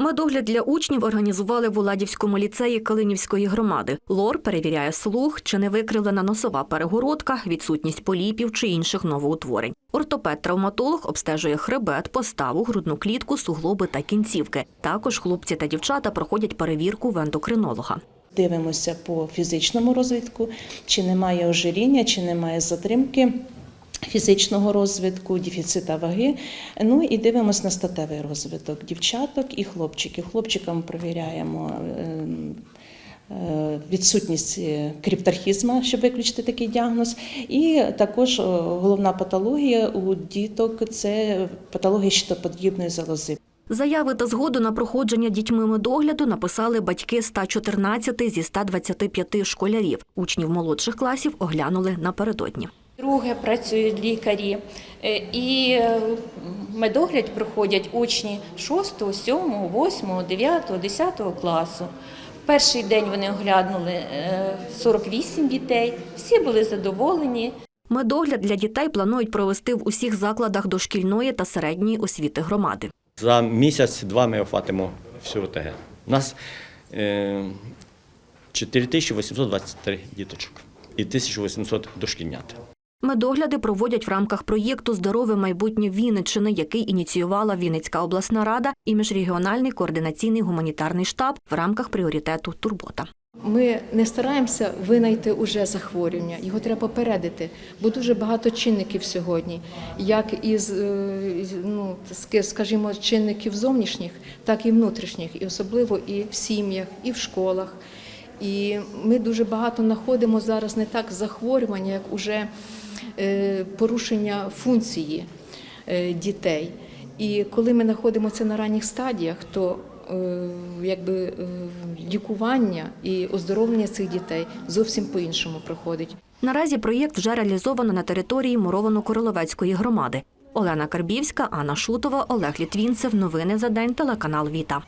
Медогляд для учнів організували в Уладівському ліцеї Калинівської громади. Лор перевіряє слух, чи не викривлена носова перегородка, відсутність поліпів чи інших новоутворень. Ортопед-травматолог обстежує хребет, поставу, грудну клітку, суглоби та кінцівки. Також хлопці та дівчата проходять перевірку в ендокринолога. Дивимося по фізичному розвитку, чи немає ожиріння, чи немає затримки фізичного розвитку, дефіцита ваги. Ну і дивимося на статевий розвиток дівчаток і хлопчиків. Хлопчикам провіряємо. ем, е, Відсутність е, кріптархізму, щоб виключити такий діагноз, і також головна патологія у діток це патологія щитоподібної залози. Заяви та згоду на проходження дітьми медогляду написали батьки 114 зі 125 школярів. Учнів молодших класів оглянули напередодні. Друге працюють лікарі, Е, і е, медогляд проходять учні 6, 7, 8, 9, 10 класу. В перший день вони оглянули е, 48 дітей, всі були задоволені. Медогляд для дітей планують провести в усіх закладах дошкільної та середньої освіти громади. За місяць-два ми охватимо всю ОТГ. У нас е, 4823 діточок і 1800 дошкільнят. Медогляди проводять в рамках проєкту Здорове майбутнє Вінниччини, який ініціювала Вінницька обласна рада і міжрегіональний координаційний гуманітарний штаб в рамках пріоритету Турбота. Ми не стараємося винайти уже захворювання, його треба попередити, бо дуже багато чинників сьогодні, як із е, ну, скажімо, чинників зовнішніх, так і внутрішніх, і особливо і в сім'ях, і в школах. І ми дуже багато знаходимо зараз не так захворювання, як уже е, порушення функції е, дітей. І коли ми знаходимо це на ранніх стадіях, то е, якби лікування і оздоровлення цих дітей зовсім по-іншому проходить. Наразі проєкт вже реалізовано на території Муровано-Короловецької громади. Олена Карбівська, Анна Шутова, Олег Літвінцев. Новини за день. Телеканал Віта.